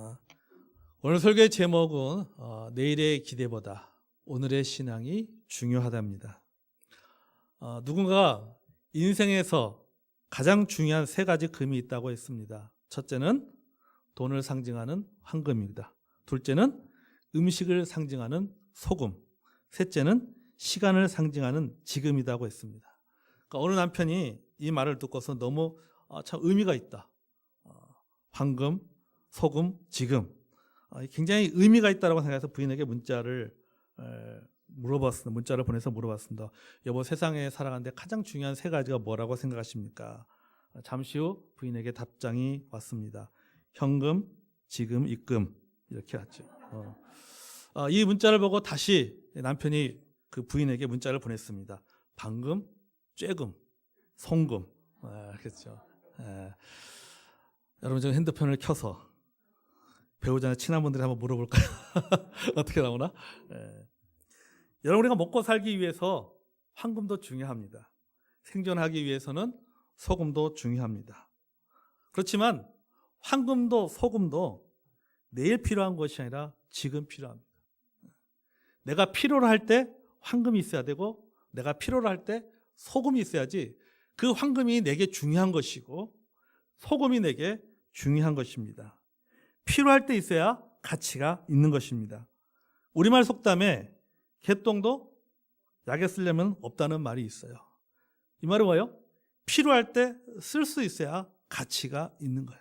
어, 오늘 설교의 제목은 어, 내일의 기대보다 오늘의 신앙이 중요하답니다. 어, 누군가가 인생에서 가장 중요한 세 가지 금이 있다고 했습니다. 첫째는 돈을 상징하는 황금입니다. 둘째는 음식을 상징하는 소금. 셋째는 시간을 상징하는 지금이라고 했습니다. 그러니까 어느 남편이 이 말을 듣고서 너무 아, 참 의미가 있다. 어, 황금, 소금, 지금. 어, 굉장히 의미가 있다고 생각해서 부인에게 문자를 에, 물어봤습니다. 문자를 보내서 물어봤습니다. 여보 세상에 살아가는데 가장 중요한 세 가지가 뭐라고 생각하십니까? 어, 잠시 후 부인에게 답장이 왔습니다. 현금, 지금, 입금 이렇게 왔죠. 어. 어, 이 문자를 보고 다시 남편이 그 부인에게 문자를 보냈습니다. 방금, 쬐금, 송금. 아, 그렇죠. 예. 여러분 지금 핸드폰을 켜서 배우자나 친한 분들이 한번 물어볼까요? 어떻게 나오나? 예. 여러분 우리가 먹고 살기 위해서 황금도 중요합니다. 생존하기 위해서는 소금도 중요합니다. 그렇지만 황금도 소금도 내일 필요한 것이 아니라 지금 필요합니다. 내가 필요로 할 때 황금이 있어야 되고 내가 필요로 할 때 소금이 있어야지 그 황금이 내게 중요한 것이고 소금이 내게 중요한 것입니다. 필요할 때 있어야 가치가 있는 것입니다. 우리말 속담에 개똥도 약에 쓰려면 없다는 말이 있어요. 이 말은 뭐예요? 필요할 때 쓸 수 있어야 가치가 있는 거예요.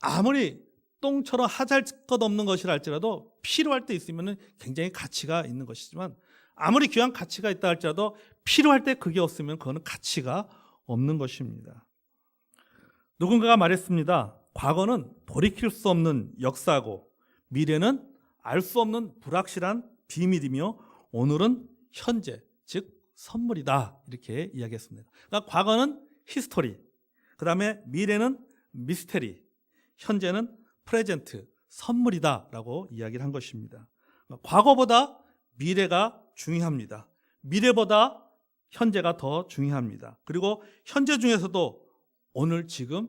아무리 똥처럼 하잘 것 없는 것이라 할지라도 필요할 때 있으면 굉장히 가치가 있는 것이지만 아무리 귀한 가치가 있다 할지라도 필요할 때 그게 없으면 그거는 가치가 없는 것입니다. 누군가가 말했습니다. 과거는 돌이킬 수 없는 역사고 미래는 알 수 없는 불확실한 비밀이며 오늘은 현재 즉 선물이다 이렇게 이야기했습니다. 그러니까 과거는 히스토리, 그 다음에 미래는 미스테리, 현재는 프레젠트 선물이다라고 이야기를 한 것입니다. 그러니까 과거보다 미래가 중요합니다. 미래보다 현재가 더 중요합니다. 그리고 현재 중에서도 오늘 지금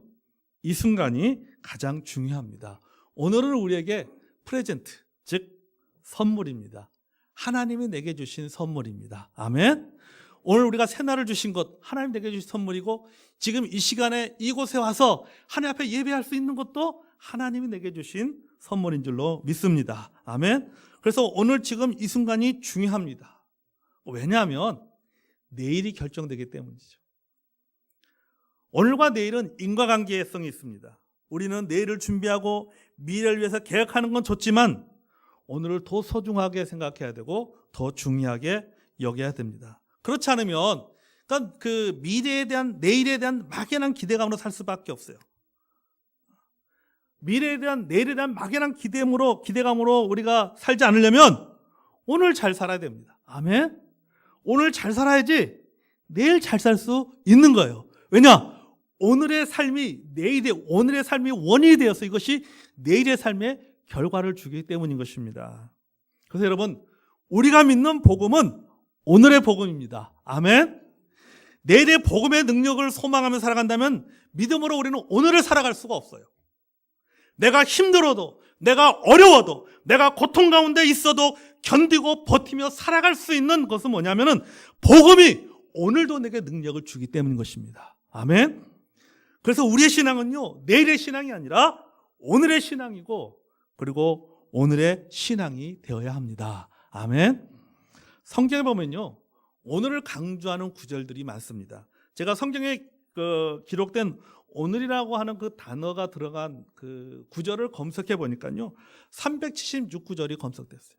이 순간이 가장 중요합니다. 오늘은 우리에게 프레젠트, 즉 선물입니다. 하나님이 내게 주신 선물입니다. 아멘. 오늘 우리가 새날을 주신 것 하나님 내게 주신 선물이고 지금 이 시간에 이곳에 와서 하나님 앞에 예배할 수 있는 것도 하나님이 내게 주신 선물인 줄로 믿습니다. 아멘. 그래서 오늘 지금 이 순간이 중요합니다. 왜냐하면 내일이 결정되기 때문이죠. 오늘과 내일은 인과관계성이 있습니다. 우리는 내일을 준비하고 미래를 위해서 계획하는 건 좋지만 오늘을 더 소중하게 생각해야 되고 더 중요하게 여겨야 됩니다. 그렇지 않으면 그러니까 그 미래에 대한 내일에 대한 막연한 기대감으로 살 수밖에 없어요. 미래에 대한 내일에 대한 막연한 기대감으로 기대감으로 우리가 살지 않으려면 오늘 잘 살아야 됩니다. 아멘. 오늘 잘 살아야지 내일 잘 살 수 있는 거예요. 왜냐? 오늘의 삶이 내일의 오늘의 삶이 원인이 되어서 이것이 내일의 삶의 결과를 주기 때문인 것입니다. 그래서 여러분 우리가 믿는 복음은 오늘의 복음입니다. 아멘. 내일의 복음의 능력을 소망하며 살아간다면 믿음으로 우리는 오늘을 살아갈 수가 없어요. 내가 힘들어도, 내가 어려워도, 내가 고통 가운데 있어도 견디고 버티며 살아갈 수 있는 것은 뭐냐면은 복음이 오늘도 내게 능력을 주기 때문인 것입니다. 아멘. 그래서 우리의 신앙은요, 내일의 신앙이 아니라 오늘의 신앙이고, 그리고 오늘의 신앙이 되어야 합니다. 아멘. 성경에 보면요, 오늘을 강조하는 구절들이 많습니다. 제가 성경에 그 기록된 오늘이라고 하는 그 단어가 들어간 그 구절을 검색해 보니까요, 376구절이 검색됐어요.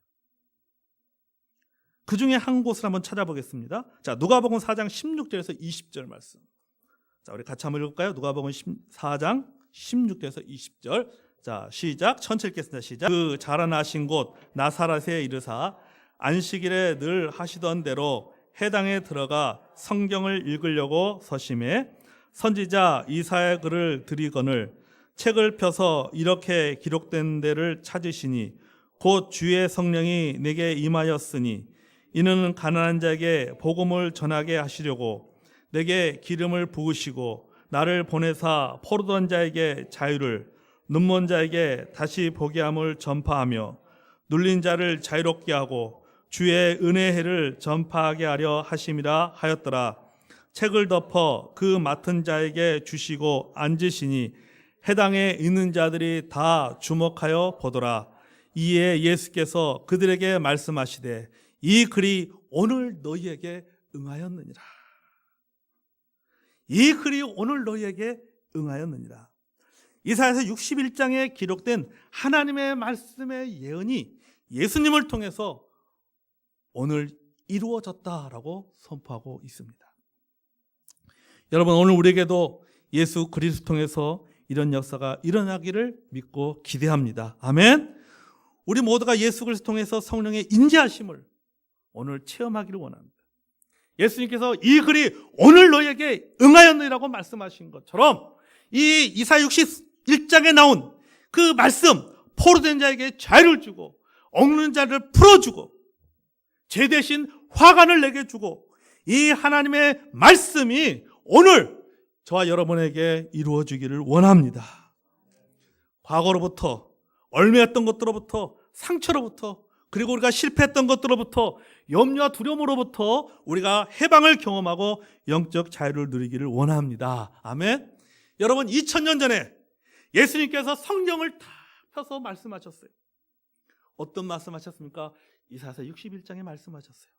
그 중에 한 곳을 한번 찾아보겠습니다. 자, 누가복음 4장 16절에서 20절 말씀. 자, 우리 같이 한번 읽을까요? 누가복음 4장 16절에서 20절. 자, 시작. 천천히 읽겠습니다. 시작. 그 자라나신 곳 나사렛에 이르사 안식일에 늘 하시던 대로 해당에 들어가 성경을 읽으려고 서심해 선지자 이사의 글을 들이거늘 책을 펴서 이렇게 기록된 데를 찾으시니 곧 주의 성령이 내게 임하였으니 이는 가난한 자에게 복음을 전하게 하시려고 내게 기름을 부으시고 나를 보내사 포르던 자에게 자유를 눈먼 자에게 다시 보게 함을 전파하며 눌린 자를 자유롭게 하고 주의 은혜해를 전파하게 하려 하심이라 하였더라. 책을 덮어 그 맡은 자에게 주시고 앉으시니 해당에 있는 자들이 다 주목하여 보더라. 이에 예수께서 그들에게 말씀하시되 이 글이 오늘 너희에게 응하였느니라. 이 글이 오늘 너희에게 응하였느니라. 이사야서 61장에 기록된 하나님의 말씀의 예언이 예수님을 통해서 오늘 이루어졌다라고 선포하고 있습니다. 여러분 오늘 우리에게도 예수 그리스도 통해서 이런 역사가 일어나기를 믿고 기대합니다. 아멘. 우리 모두가 예수 그리스도 통해서 성령의 인지하심을 오늘 체험하기를 원합니다. 예수님께서 이 글이 오늘 너에게 응하였느라고 말씀하신 것처럼 이 이사 61장에 나온 그 말씀 포로된 자에게 자유를 주고 억는 자를 풀어주고 죄 대신 화관을 내게 주고 이 하나님의 말씀이 오늘 저와 여러분에게 이루어지기를 원합니다. 과거로부터 얼매였던 것들로부터 상처로부터 그리고 우리가 실패했던 것들로부터 염려와 두려움으로부터 우리가 해방을 경험하고 영적 자유를 누리기를 원합니다. 아멘. 여러분 2000년 전에 예수님께서 성경을 다 펴서 말씀하셨어요. 어떤 말씀하셨습니까? 이사서 61장에 말씀하셨어요.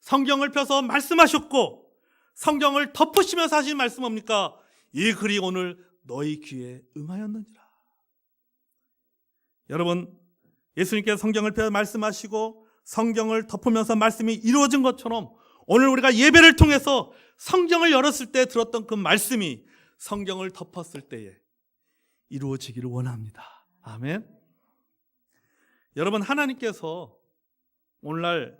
성경을 펴서 말씀하셨고 성경을 덮으시면서 하신 말씀 뭡니까? 이 글이 오늘 너희 귀에 응하였느니라. 여러분 예수님께서 성경을 펴서 말씀하시고 성경을 덮으면서 말씀이 이루어진 것처럼 오늘 우리가 예배를 통해서 성경을 열었을 때 들었던 그 말씀이 성경을 덮었을 때에 이루어지기를 원합니다. 아멘. 여러분 하나님께서 오늘날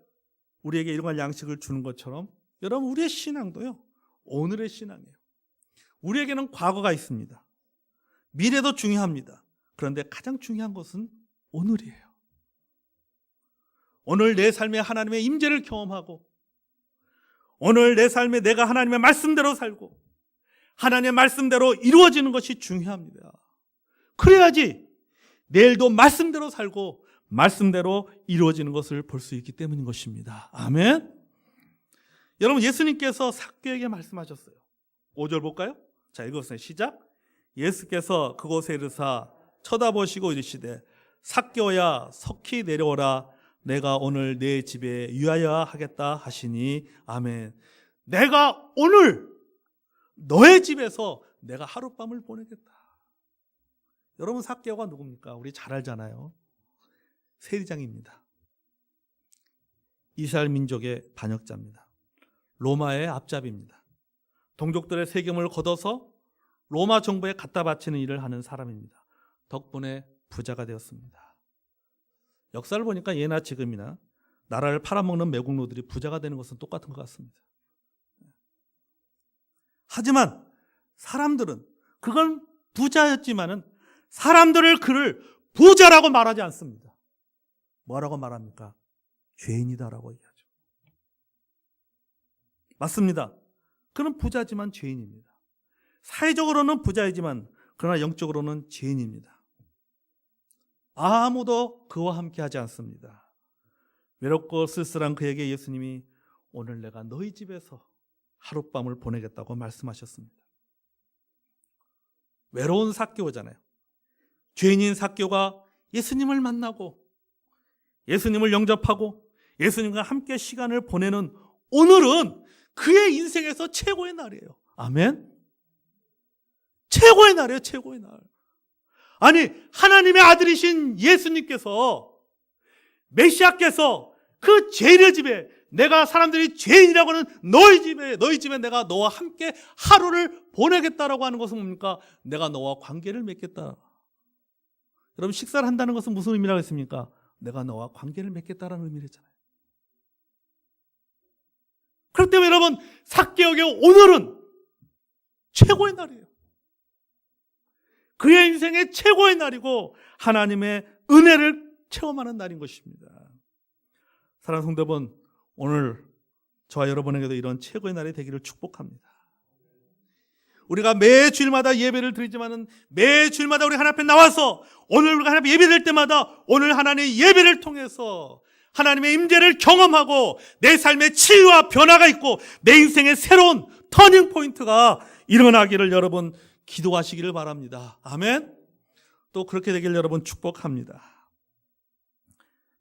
우리에게 이런 양식을 주는 것처럼 여러분 우리의 신앙도요. 오늘의 신앙이에요. 우리에게는 과거가 있습니다. 미래도 중요합니다. 그런데 가장 중요한 것은 오늘이에요. 오늘 내 삶에 하나님의 임재를 경험하고 오늘 내 삶에 내가 하나님의 말씀대로 살고 하나님의 말씀대로 이루어지는 것이 중요합니다. 그래야지 내일도 말씀대로 살고 말씀대로 이루어지는 것을 볼 수 있기 때문인 것입니다. 아멘. 여러분 예수님께서 삭개에게 말씀하셨어요. 5절 볼까요? 자, 읽었어요. 시작. 예수께서 그곳에 이르사 쳐다보시고 이르시되 삭개오야 석히 내려오라 내가 오늘 내 집에 유하여 하겠다 하시니 아멘. 내가 오늘 너의 집에서 내가 하룻밤을 보내겠다. 여러분 삭개오가 누굽니까? 우리 잘 알잖아요. 세리장입니다. 이스라엘 민족의 반역자입니다. 로마의 앞잡이입니다. 동족들의 세금을 걷어서 로마 정부에 갖다 바치는 일을 하는 사람입니다. 덕분에 부자가 되었습니다. 역사를 보니까 예나 지금이나 나라를 팔아먹는 매국노들이 부자가 되는 것은 똑같은 것 같습니다. 하지만 사람들은 그건 부자였지만은 사람들을 그를 부자라고 말하지 않습니다. 뭐라고 말합니까? 죄인이다라고 얘기하죠. 맞습니다. 그는 부자지만 죄인입니다. 사회적으로는 부자이지만 그러나 영적으로는 죄인입니다. 아무도 그와 함께 하지 않습니다. 외롭고 쓸쓸한 그에게 예수님이 오늘 내가 너희 집에서 하룻밤을 보내겠다고 말씀하셨습니다. 외로운 사교잖아요. 죄인인 사교가 예수님을 만나고 예수님을 영접하고 예수님과 함께 시간을 보내는 오늘은 그의 인생에서 최고의 날이에요. 아멘. 최고의 날이에요, 최고의 날. 아니, 하나님의 아들이신 예수님께서, 메시아께서 그 죄인의 집에, 내가 사람들이 죄인이라고 하는 너희 집에, 너희 집에 내가 너와 함께 하루를 보내겠다라고 하는 것은 뭡니까? 내가 너와 관계를 맺겠다. 여러분, 식사를 한다는 것은 무슨 의미라고 했습니까? 내가 너와 관계를 맺겠다라는 의미랬잖아요. 그렇기 때문에 여러분, 사개역의 오늘은 최고의 날이에요. 그의 인생의 최고의 날이고 하나님의 은혜를 체험하는 날인 것입니다. 사랑하는 성도분, 오늘 저와 여러분에게도 이런 최고의 날이 되기를 축복합니다. 우리가 매 주일마다 예배를 드리지만은 매 주일마다 우리 하나님 앞에 나와서 오늘 우리가 하나님 예배될 때마다 오늘 하나님의 예배를 통해서 하나님의 임재를 경험하고 내 삶의 치유와 변화가 있고 내 인생의 새로운 터닝 포인트가 일어나기를 여러분 기도하시기를 바랍니다. 아멘. 또 그렇게 되길 여러분 축복합니다.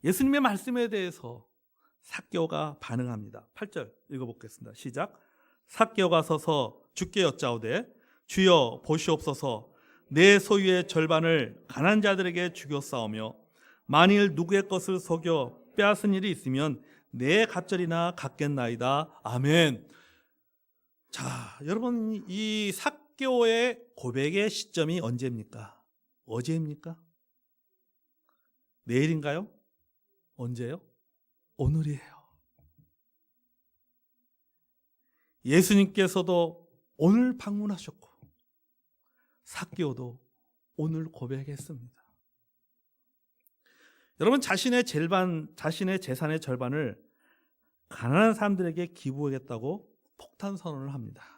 예수님의 말씀에 대해서 삭개오가 반응합니다. 8절 읽어보겠습니다. 시작. 삭개오가 서서 주께 여짜오되 주여 보시옵소서 내 소유의 절반을 가난 자들에게 주겨 싸우며 만일 누구의 것을 속여 빼앗은 일이 있으면 내 갑절이나 갖겠나이다. 아멘. 자, 여러분 이 삭 개오의 고백의 시점이 언제입니까? 어제입니까? 내일인가요? 언제요? 오늘이에요. 예수님께서도 오늘 방문하셨고 삭개오도 오늘 고백했습니다. 여러분 자신의 절반 자신의 재산의 절반을 가난한 사람들에게 기부하겠다고 폭탄 선언을 합니다.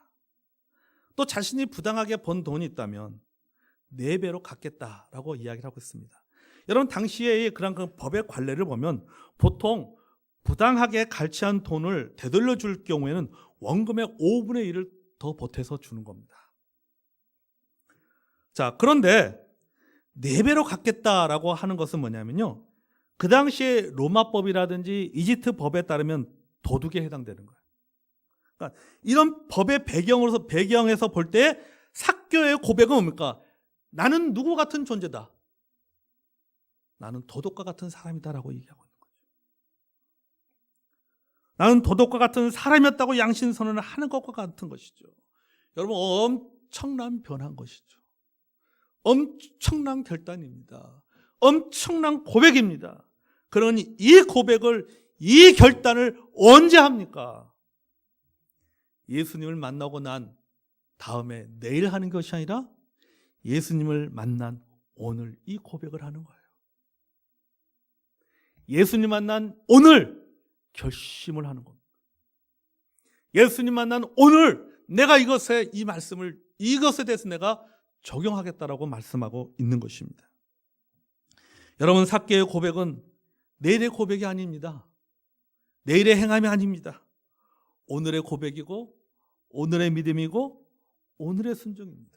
또 자신이 부당하게 번 돈이 있다면 네 배로 갚겠다라고 이야기를 하고 있습니다. 여러분 당시에 그런 그 법의 관례를 보면 보통 부당하게 갈취한 돈을 되돌려 줄 경우에는 원금의 5분의 1을 더 보태서 주는 겁니다. 자, 그런데 네 배로 갚겠다라고 하는 것은 뭐냐면요. 그 당시에 로마법이라든지 이집트 법에 따르면 도둑에 해당되는 거예요. 그러니까 이런 법의 배경으로서 배경에서 볼때 삭교의 고백은 뭡니까? 나는 누구 같은 존재다. 나는 도덕과 같은 사람이다라고 얘기하고 있는 거죠. 나는 도덕과 같은 사람이었다고 양심 선언을 하는 것과 같은 것이죠. 여러분 엄청난 변한 것이죠. 엄청난 결단입니다. 엄청난 고백입니다. 그러니 이 고백을 이 결단을 언제 합니까? 예수님을 만나고 난 다음에 내일 하는 것이 아니라 예수님을 만난 오늘 이 고백을 하는 거예요. 예수님 만난 오늘 결심을 하는 겁니다. 예수님 만난 오늘 내가 이것에 이 말씀을 이것에 대해서 내가 적용하겠다라고 말씀하고 있는 것입니다. 여러분 삭개의 고백은 내일의 고백이 아닙니다. 내일의 행함이 아닙니다. 오늘의 고백이고 오늘의 믿음이고 오늘의 순종입니다.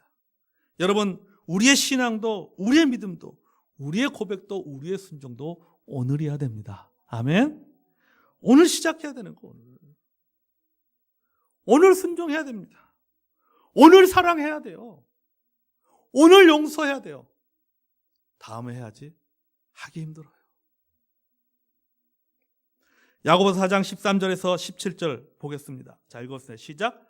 여러분 우리의 신앙도 우리의 믿음도 우리의 고백도 우리의 순종도 오늘이어야 됩니다. 아멘. 오늘 시작해야 되는 거 오늘. 오늘 순종해야 됩니다. 오늘 사랑해야 돼요. 오늘 용서해야 돼요. 다음에 해야지 하기 힘들어요. 야고보서 4장 13절에서 17절 보겠습니다. 자, 읽었어요. 시작.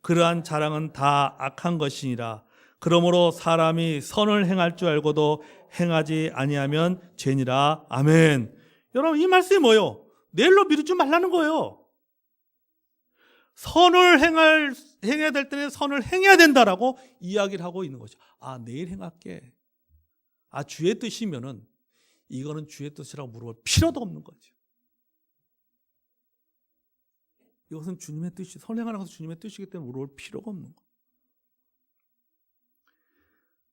그러한 자랑은 다 악한 것이니라. 그러므로 사람이 선을 행할 줄 알고도 행하지 아니하면 죄니라. 아멘. 여러분 이 말씀이 뭐예요? 내일로 미루지 말라는 거예요. 선을 행할 행해야 될 때는 선을 행해야 된다라고 이야기를 하고 있는 거죠. 아 내일 행할게. 아 주의 뜻이면은 이거는 주의 뜻이라고 물어볼 필요도 없는 거죠. 이것은 주님의 뜻이 선행하는 것은 주님의 뜻이기 때문에 물어볼 필요가 없는 거예요.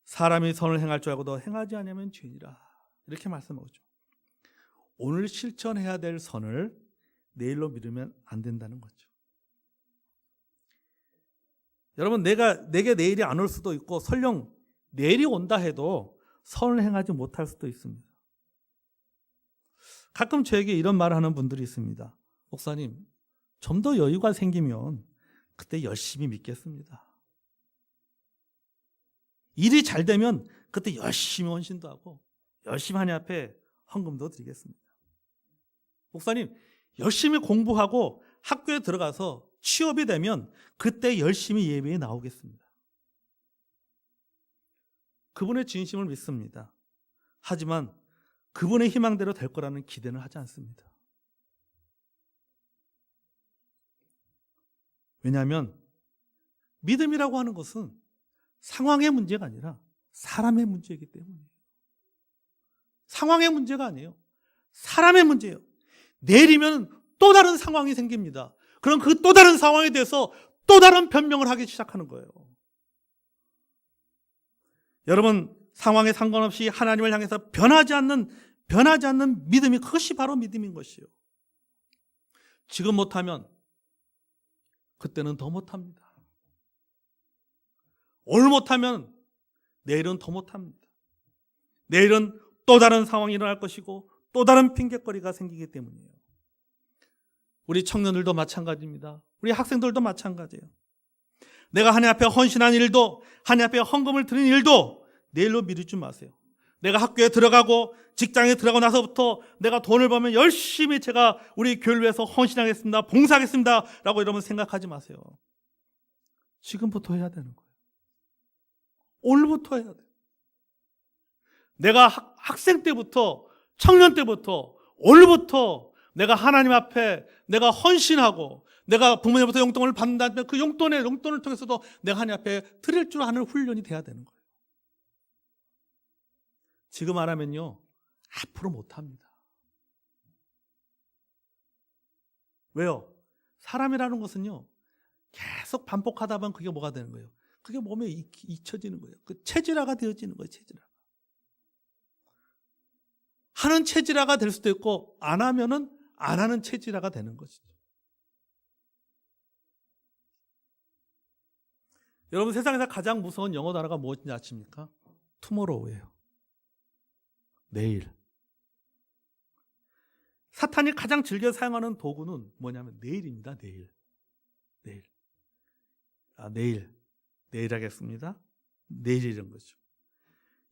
사람이 선을 행할 줄 알고도 행하지 않으면 죄니라 이렇게 말씀하죠. 오늘 실천해야 될 선을 내일로 미루면 안 된다는 거죠. 여러분 내가 내게 내일이 안 올 수도 있고 설령 내일이 온다 해도 선을 행하지 못할 수도 있습니다. 가끔 저에게 이런 말을 하는 분들이 있습니다. 목사님, 좀 더 여유가 생기면 그때 열심히 믿겠습니다. 일이 잘 되면 그때 열심히 헌신도 하고 열심히 하나님 앞에 헌금도 드리겠습니다. 목사님, 열심히 공부하고 학교에 들어가서 취업이 되면 그때 열심히 예배에 나오겠습니다. 그분의 진심을 믿습니다. 하지만 그분의 희망대로 될 거라는 기대는 하지 않습니다. 왜냐하면 믿음이라고 하는 것은 상황의 문제가 아니라 사람의 문제이기 때문이에요. 상황의 문제가 아니에요. 사람의 문제예요. 내일이면 또 다른 상황이 생깁니다. 그럼 그 또 다른 상황에 대해서 또 다른 변명을 하기 시작하는 거예요. 여러분 상황에 상관없이 하나님을 향해서 변하지 않는 변하지 않는 믿음이 그것이 바로 믿음인 것이요. 지금 못하면 그때는 더 못합니다. 오늘 못하면 내일은 더 못합니다. 내일은 또 다른 상황이 일어날 것이고 또 다른 핑계거리가 생기기 때문이에요. 우리 청년들도 마찬가지입니다. 우리 학생들도 마찬가지예요. 내가 하나님 앞에 헌신한 일도 하나님 앞에 헌금을 드린 일도 내일로 미루지 마세요. 내가 학교에 들어가고 직장에 들어가고 나서부터 내가 돈을 벌면 열심히 제가 우리 교회를 위해서 헌신하겠습니다. 봉사하겠습니다. 라고 여러분 생각하지 마세요. 지금부터 해야 되는 거예요. 오늘부터 해야 돼요. 내가 학, 학생 때부터 청년 때부터 오늘부터 내가 하나님 앞에 내가 헌신하고 내가 부모님부터 용돈을 받는다면 그 용돈의 용돈을 통해서도 내가 하나님 앞에 드릴 줄 아는 훈련이 돼야 되는 거예요. 지금 안 하면요 앞으로 못 합니다. 왜요? 사람이라는 것은요 계속 반복하다 보면 그게 뭐가 되는 거예요? 그게 몸에 익, 잊혀지는 거예요. 그 체질화가 되어지는 거예요. 체질화. 하는 체질화가 될 수도 있고 안 하면은 안 하는 체질화가 되는 것이죠. 여러분 세상에서 가장 무서운 영어 단어가 무엇인지 아십니까? 투모로우예요. 내일. 사탄이 가장 즐겨 사용하는 도구는 뭐냐면 내일입니다. 내일. 내일. 아, 내일. 내일 하겠습니다. 내일 이런 거죠.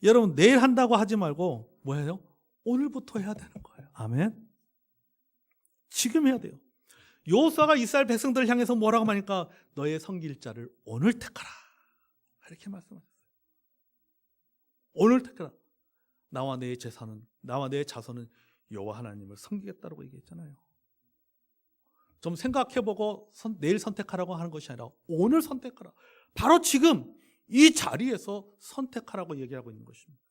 여러분 내일 한다고 하지 말고 뭐예요? 오늘부터 해야 되는 거예요. 아멘. 지금 해야 돼요. 요수아가 이스라엘 백성들을 향해서 뭐라고 하니까 너의 성길 자를 오늘 택하라. 이렇게 말씀하셨어요. 오늘 택하라. 나와 내 재산은 나와 내 자손은 여호와 하나님을 섬기겠다라고 얘기했잖아요. 좀 생각해보고 선- 내일 선택하라고 하는 것이 아니라 오늘 선택하라. 바로 지금 이 자리에서 선택하라고 얘기하고 있는 것입니다.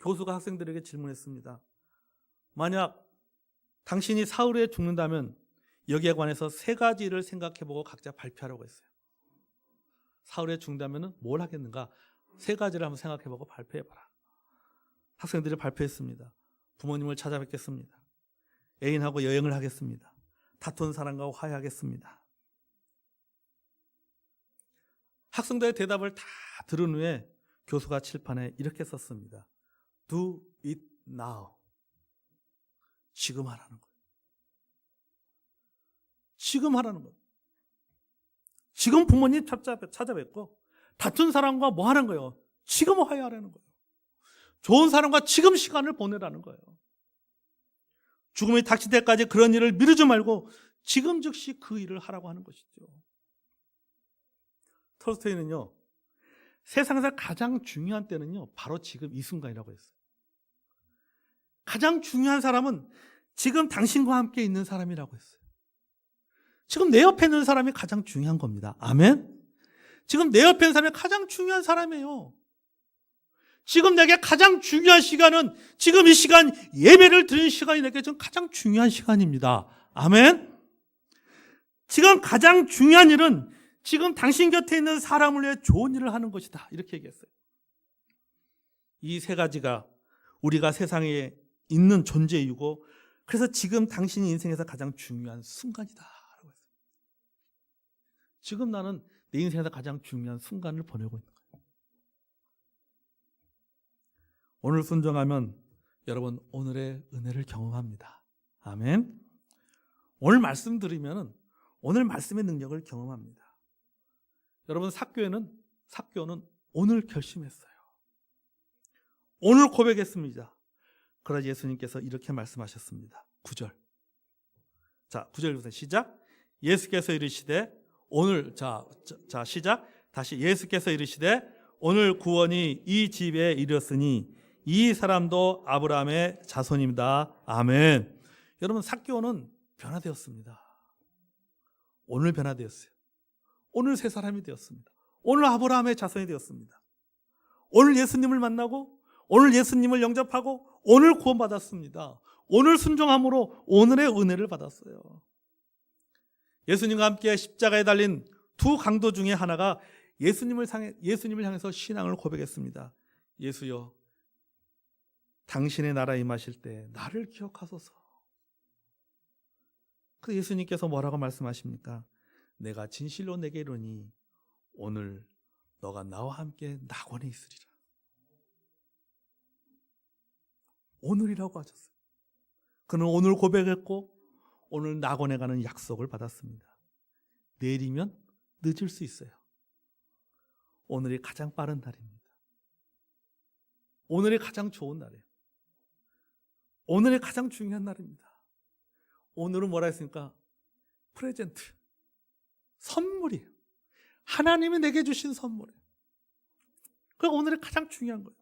교수가 학생들에게 질문했습니다. 만약 당신이 사흘에 죽는다면 여기에 관해서 세 가지를 생각해보고 각자 발표하라고 했어요. 사흘에 죽는다면 뭘 하겠는가? 세 가지를 한번 생각해보고 발표해봐라. 학생들이 발표했습니다. 부모님을 찾아뵙겠습니다. 애인하고 여행을 하겠습니다. 다툰 사람과 화해하겠습니다. 학생들의 대답을 다 들은 후에 교수가 칠판에 이렇게 썼습니다. Do it now. 지금 하라는 거예요. 지금 하라는 거예요. 지금 부모님 찾아- 찾아뵙고 다툰 사람과 뭐 하는 거예요? 지금 화해하라는 거예요. 좋은 사람과 지금 시간을 보내라는 거예요. 죽음이 닥칠 때까지 그런 일을 미루지 말고 지금 즉시 그 일을 하라고 하는 것이죠. 톨스토이는요, 세상에서 가장 중요한 때는요, 바로 지금 이 순간이라고 했어요. 가장 중요한 사람은 지금 당신과 함께 있는 사람이라고 했어요. 지금 내 옆에 있는 사람이 가장 중요한 겁니다. 아멘? 지금 내 옆에 있는 사람이 가장 중요한 사람이에요. 지금 내게 가장 중요한 시간은 지금 이 시간 예배를 드리는 시간이 내게 지금 가장 중요한 시간입니다. 아멘? 지금 가장 중요한 일은 지금 당신 곁에 있는 사람을 위해 좋은 일을 하는 것이다. 이렇게 얘기했어요. 이 세 가지가 우리가 세상에 있는 존재이고 그래서 지금 당신의 인생에서 가장 중요한 순간이다. 지금 나는 내 인생에서 가장 중요한 순간을 보내고 있는 거예요. 오늘 순종하면 여러분 오늘의 은혜를 경험합니다. 아멘. 오늘 말씀 들으면 오늘 말씀의 능력을 경험합니다. 여러분 사교회는 사교는 오늘 결심했어요. 오늘 고백했습니다. 그러자 예수님께서 이렇게 말씀하셨습니다. 9절. 자, 9절 보세요. 시작. 예수께서 이르시되 오늘 자, 자, 자 시작. 다시 예수께서 이르시되 오늘 구원이 이 집에 이르렀으니 이 사람도 아브라함의 자손입니다. 아멘. 여러분 사개오는 변화되었습니다. 오늘 변화되었어요. 오늘 새 사람이 되었습니다. 오늘 아브라함의 자손이 되었습니다. 오늘 예수님을 만나고 오늘 예수님을 영접하고 오늘 구원받았습니다. 오늘 순종함으로 오늘의 은혜를 받았어요. 예수님과 함께 십자가에 달린 두 강도 중에 하나가 예수님을 향해, 예수님을 향해서 신앙을 고백했습니다. 예수여, 당신의 나라 임하실 때 나를 기억하소서. 그 예수님께서 뭐라고 말씀하십니까? 내가 진실로 내게 이르니 오늘 너가 나와 함께 낙원에 있으리라. 오늘이라고 하셨어요. 그는 오늘 고백했고 오늘 낙원에 가는 약속을 받았습니다. 내일이면 늦을 수 있어요. 오늘이 가장 빠른 날입니다. 오늘이 가장 좋은 날이에요. 오늘이 가장 중요한 날입니다. 오늘은 뭐라 했습니까? 프레젠트. 선물이에요. 하나님이 내게 주신 선물이에요. 그 오늘이 가장 중요한 거예요.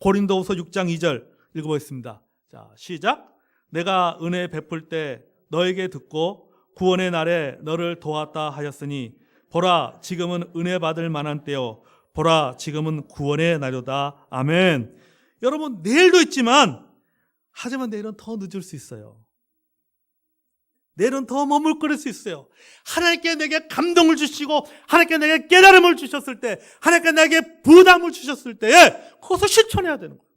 고린도후서 6장 2절 읽어보겠습니다. 자, 시작. 내가 은혜 베풀 때 너에게 듣고 구원의 날에 너를 도왔다 하였으니 보라 지금은 은혜 받을 만한 때요 보라 지금은 구원의 날이다. 아멘. 여러분 내일도 있지만 하지만 내일은 더 늦을 수 있어요. 내일은 더 머물거릴 수 있어요. 하나님께 내게 감동을 주시고 하나님께 내게 깨달음을 주셨을 때 하나님께 내게 부담을 주셨을 때에 그것을 실천해야 되는 거예요.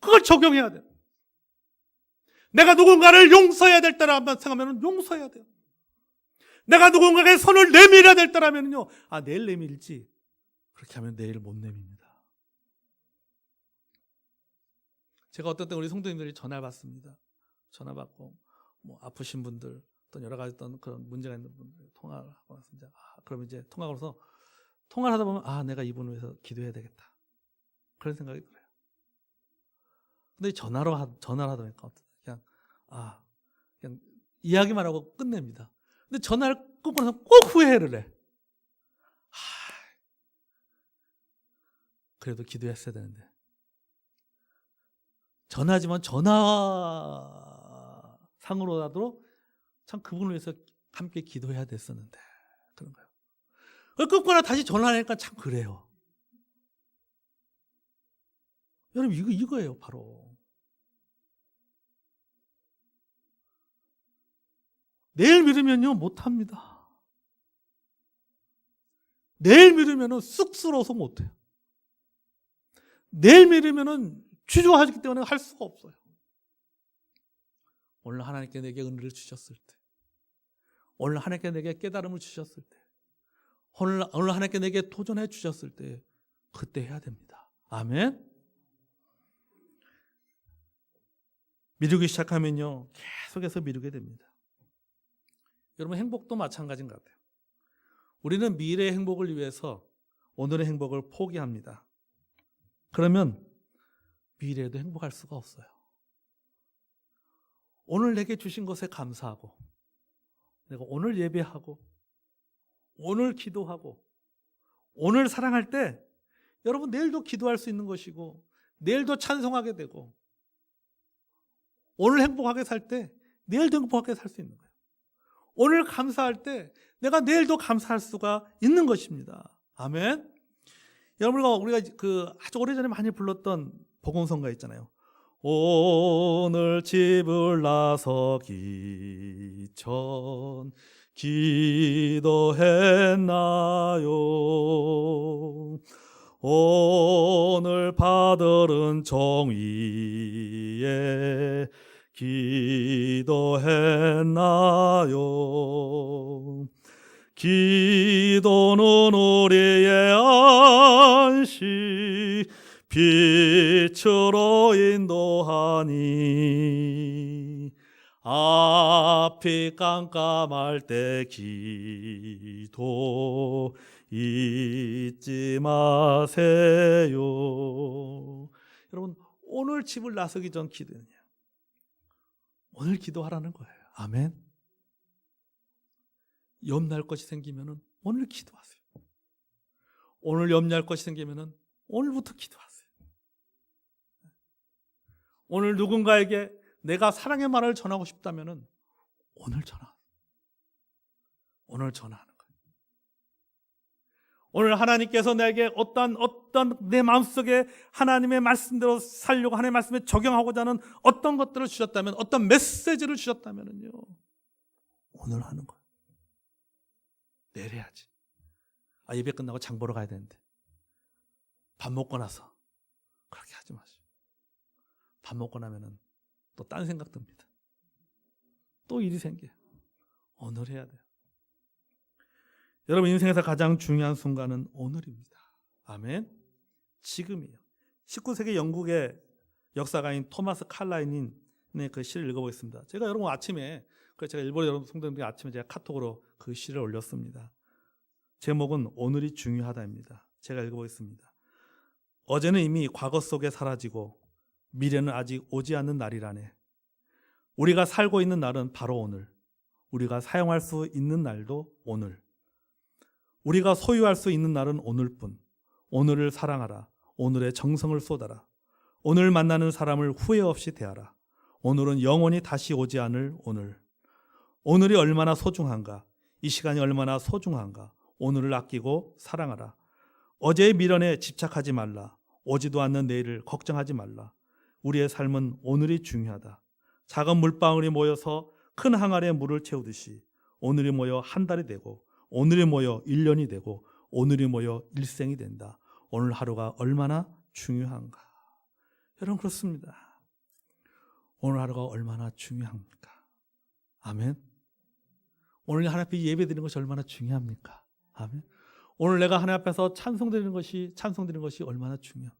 그걸 적용해야 돼요. 내가 누군가를 용서해야 될 때라면 생각하면 용서해야 돼요. 내가 누군가에게 손을 내밀어야 될 때라면요. 아, 내일 내밀지. 그렇게 하면 내일 못 내밉니다. 제가 어떤 때 우리 성도님들이 전화를 받습니다. 전화 받고 뭐 아프신 분들 또 여러 가지 어떤 그런 문제가 있는 분들 통화를 하고 이제 아, 그럼 이제 통화를 해서 통화를 하다 보면 아, 내가 이분을 위해서 기도해야 되겠다. 그런 생각이 들어요. 근데 전화로 하, 전화를 하다 보니까 그냥 아, 그냥 이야기만 하고 끝냅니다. 근데 전화를 끊고 나서 꼭 후회를 해. 하, 그래도 기도했어야 되는데. 전화지만 전화 상으로라도 참 그분을 위해서 함께 기도해야 됐었는데 그런 거예요. 끊고 나 다시 전화하니까 참 그래요. 여러분 이거 이거예요 바로. 내일 미루면요 못합니다. 내일 미루면은 쑥스러워서 못해요. 내일 미루면은 주저하기 때문에 할 수가 없어요. 오늘 하나님께 내게 은혜를 주셨을 때, 오늘 하나님께 내게 깨달음을 주셨을 때, 오늘, 오늘 하나님께 내게 도전해 주셨을 때, 그때 해야 됩니다. 아멘. 미루기 시작하면요, 계속해서 미루게 됩니다. 여러분 행복도 마찬가지인 것 같아요. 우리는 미래의 행복을 위해서 오늘의 행복을 포기합니다. 그러면 미래에도 행복할 수가 없어요. 오늘 내게 주신 것에 감사하고, 내가 오늘 예배하고, 오늘 기도하고, 오늘 사랑할 때, 여러분 내일도 기도할 수 있는 것이고, 내일도 찬송하게 되고, 오늘 행복하게 살 때, 내일도 행복하게 살 수 있는 거예요. 오늘 감사할 때, 내가 내일도 감사할 수가 있는 것입니다. 아멘. 여러분, 우리가 그 아주 오래전에 많이 불렀던 복음성가 있잖아요. 오늘 집을 나서기 전 기도했나요? 오늘 받들은 정의에 기도했나요? 기도는 우리의 안식 빛으로 인도하니 앞이 깜깜할 때 기도 잊지 마세요. 여러분 오늘 집을 나서기 전 기도는요. 오늘 기도하라는 거예요. 아멘. 염날 것이 생기면은 오늘 기도하세요. 오늘 염려할 것이 생기면은 오늘부터 기도하세요. 오늘 누군가에게 내가 사랑의 말을 전하고 싶다면은 오늘 전하. 오늘 거예요. 오늘 하나님께서 내게 어떤 어떤 내 마음속에 하나님의 말씀대로 살려고 하나님의 말씀에 적용하고자 하는 어떤 것들을 주셨다면 어떤 메시지를 주셨다면은요. 오늘 하는 거예요. 내일 해야지. 아, 예배 끝나고 장 보러 가야 되는데. 밥 먹고 나서. 그렇게 하지 마시오. 밥 먹고 나면은 또 딴 생각 듭니다. 또 일이 생겨요. 오늘 해야 돼요. 여러분 인생에서 가장 중요한 순간은 오늘입니다. 아멘. 지금이에요. 19세기 영국의 역사가인 토마스 칼라인의 그 시를 읽어보겠습니다. 제가 여러분 아침에 그 제가 일본 여러분 성도님들 아침에 제가 카톡으로 그 시를 올렸습니다. 제목은 오늘이 중요하다입니다. 제가 읽어보겠습니다. 어제는 이미 과거 속에 사라지고 미래는 아직 오지 않는 날이라네. 우리가 살고 있는 날은 바로 오늘. 우리가 사용할 수 있는 날도 오늘. 우리가 소유할 수 있는 날은 오늘뿐. 오늘을 사랑하라. 오늘의 정성을 쏟아라. 오늘 만나는 사람을 후회 없이 대하라. 오늘은 영원히 다시 오지 않을 오늘. 오늘이 얼마나 소중한가. 이 시간이 얼마나 소중한가. 오늘을 아끼고 사랑하라. 어제의 미련에 집착하지 말라. 오지도 않는 내일을 걱정하지 말라. 우리의 삶은 오늘이 중요하다. 작은 물방울이 모여서 큰 항아리에 물을 채우듯이 오늘이 모여 한 달이 되고 오늘이 모여 1년이 되고 오늘이 모여 일생이 된다. 오늘 하루가 얼마나 중요한가. 여러분 그렇습니다. 오늘 하루가 얼마나 중요합니까? 아멘. 오늘 하나님 앞에 예배 드리는 것이 얼마나 중요합니까? 아멘. 오늘 내가 하나님 앞에서 찬송 드리는 것이 찬송 드리는 것이 얼마나 중요.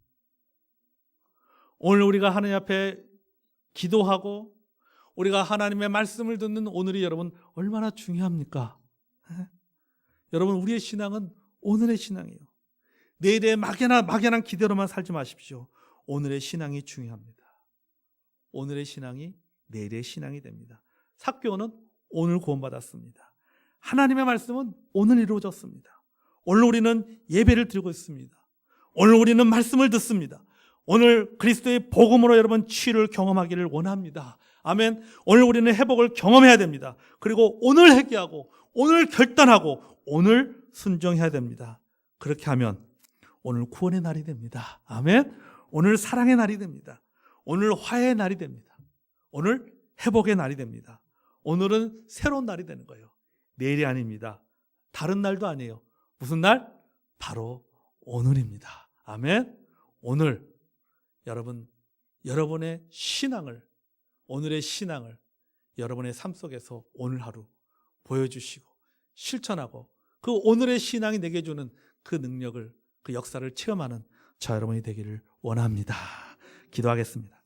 오늘 우리가 하나님 앞에 기도하고 우리가 하나님의 말씀을 듣는 오늘이 여러분 얼마나 중요합니까? 에? 여러분 우리의 신앙은 오늘의 신앙이에요. 내일의 막연한 막연한 기대로만 살지 마십시오. 오늘의 신앙이 중요합니다. 오늘의 신앙이 내일의 신앙이 됩니다. 삭교는 오늘 구원받았습니다. 하나님의 말씀은 오늘 이루어졌습니다. 오늘 우리는 예배를 드리고 있습니다. 오늘 우리는 말씀을 듣습니다. 오늘 그리스도의 복음으로 여러분 치유를 경험하기를 원합니다. 아멘. 오늘 우리는 회복을 경험해야 됩니다. 그리고 오늘 회개하고 오늘 결단하고 오늘 순종해야 됩니다. 그렇게 하면 오늘 구원의 날이 됩니다. 아멘. 오늘 사랑의 날이 됩니다. 오늘 화해의 날이 됩니다. 오늘 회복의 날이 됩니다. 오늘은 새로운 날이 되는 거예요. 내일이 아닙니다. 다른 날도 아니에요. 무슨 날? 바로 오늘입니다. 아멘. 오늘 여러분 여러분의 신앙을 오늘의 신앙을 여러분의 삶 속에서 오늘 하루 보여주시고 실천하고 그 오늘의 신앙이 내게 주는 그 능력을 그 역사를 체험하는 저 여러분이 되기를 원합니다. 기도하겠습니다.